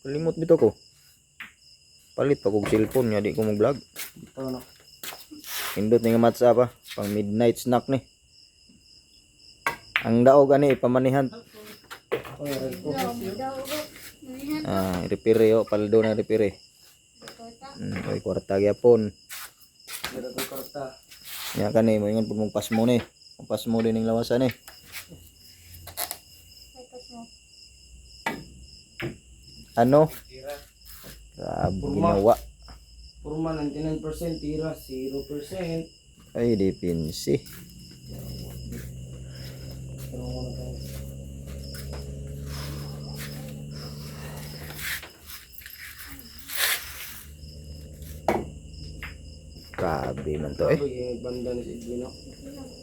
Kalimot bito ko. Palit pa kog cellphone nya di ko mo vlog. Ito no. Indot ni nga matsa pa pang midnight snack ni. Ang daog ani pamanihan. Oh. Ah, repire yo paldo na repire. Mm, oy kwarta gyapon. Red ko karta. Nya kani mo ingon pud mong pasmo ni. Ang pasmo din ning lawasan ni. Ano? Tira. Grabe Purma. ginawa. Purma 99%, tira 0%. Ay, depensi. Na. Grabe man to eh. Yung banda ni si Edwin no.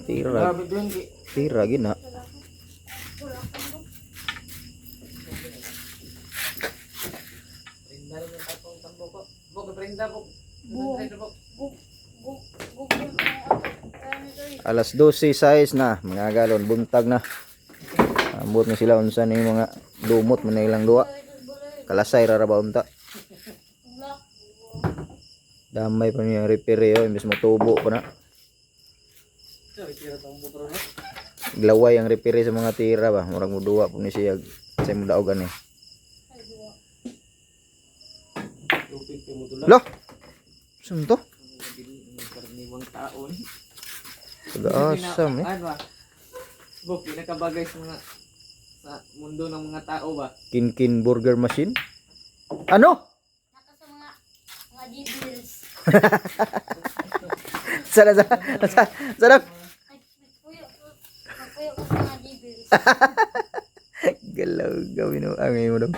Tira, Grabe tira gina. Rinda rin yung tapong tambo ko. Bok, rinda bok. Alas 12 size na, mga galon buntag na. Ambot na sila unsa ni mga lumot man ilang duwa. Kalasay ra ra ba unta. Damay pa niya repair yo, imbes mo tubo pa na. Glaway ang repair sa mga tira ba, murag mo duwa po ni siya sa mo daog ani. Lupit pa mo dula. Lo. Saan to? Karaniwang taon. Taga-asam eh. Ano ba? Bok, pinakabagay sa mga sa mundo ng mga tao ba? Kinkin burger machine. Ano? Naka sa mga mga D-bills. Sana sana sana sana. Galaw gawin mo ang mo dong.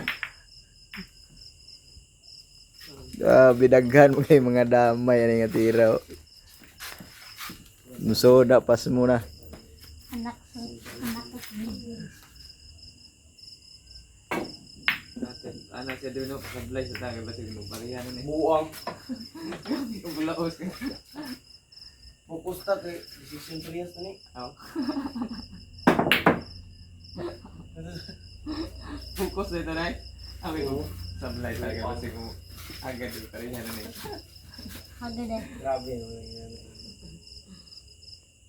Grabe daghan mo kay mga damay ani nga tira. oh. Musoda pas muna. Anak sa anak ko ano siya doon? Sablay sa tagay ba siya Parihan na Buang. Yung bulaos ka. Pupusta kay decision priyas na ni. Aw. Focus na ito na eh. Awi ko. Sablay tagay ba siya Agad yung parihan na ni. Hagad eh. Grabe.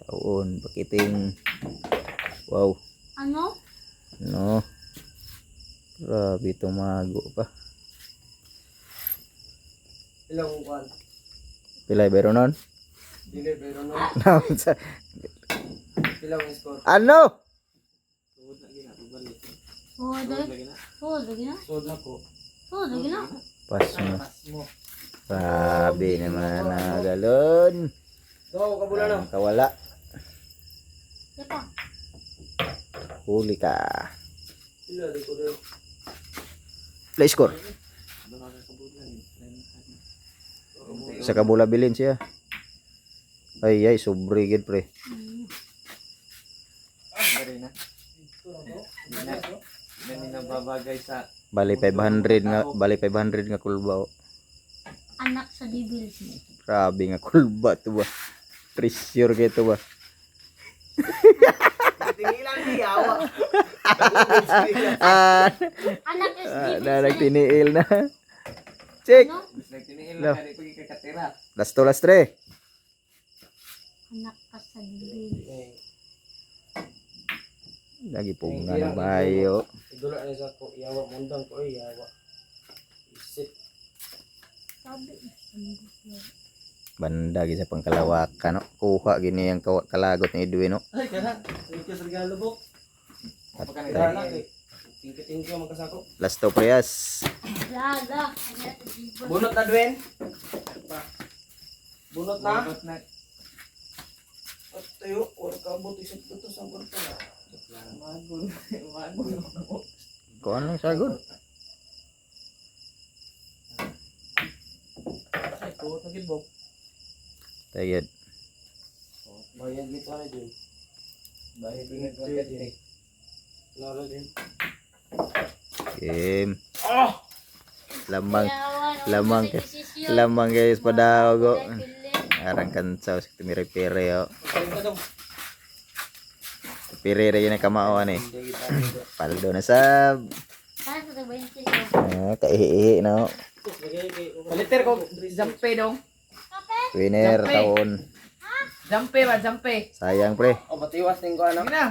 Taon pakiting. Wow. Ano? No. Grabe tumago pa. Ilang kwan? Pilay. Dili, pero no. Naon sa- Ilang score? ano? Tuwod na gina, pagbalik. Suod Tuwod eh. na gina. Suod lagi na. Na. Suod lagi na. Pas mo. Mo. Grabe naman na galon. Go, kabula na. Kawala. Huli ka. Play score. Sa kabula bilin siya. Ay ay sobre gid pre. Hmm. Dari na. Hindi na. Hindi na babagay sa Bali 500 nga bali 500 nga kulba. oh. Anak sa D-bills. Grabe nga kulba to ba. Pressure kay to ba. Tingilan di awa. ah, Anak is ah, D-bills. na eh. nagtiniil na. Check. Ano? No. Last to last tre. Anak ka sa D-bills. Lagi po nga ng bayo. Idula ni sa ko yawa mundang ko ay yawa. Isip. Sabi. Banda gid sa pangkalawakan no. Kuha gini ang kalagot ni Edwin no. Ay kana. Thank you sa regalo bok. Patay. nagdala kay. You magkasako. Last to preyas. Lala. Bunot na Dwen. Bunot na. Bunot na. At tayo, or kabot isip ko to sa kwarta na. Kuan lang sagod. Ay, kuot na gilbok. Tayad. Bayad nito na din. Bayad din ka din. Naro din. Game. Ka- sa desisyon. lamang guys. Wala pilit. Arang kansaw sa tumire-pire yo. Kain yun ang kamao ani. Paldo na sab. Saan sa 20 ko? Oh, Ah, kaihi na. oh. Paliter ko, jampe dong. Winner taon. Jampe ba, jampe. Sayang pre. O, batiwas din ko ano. Na.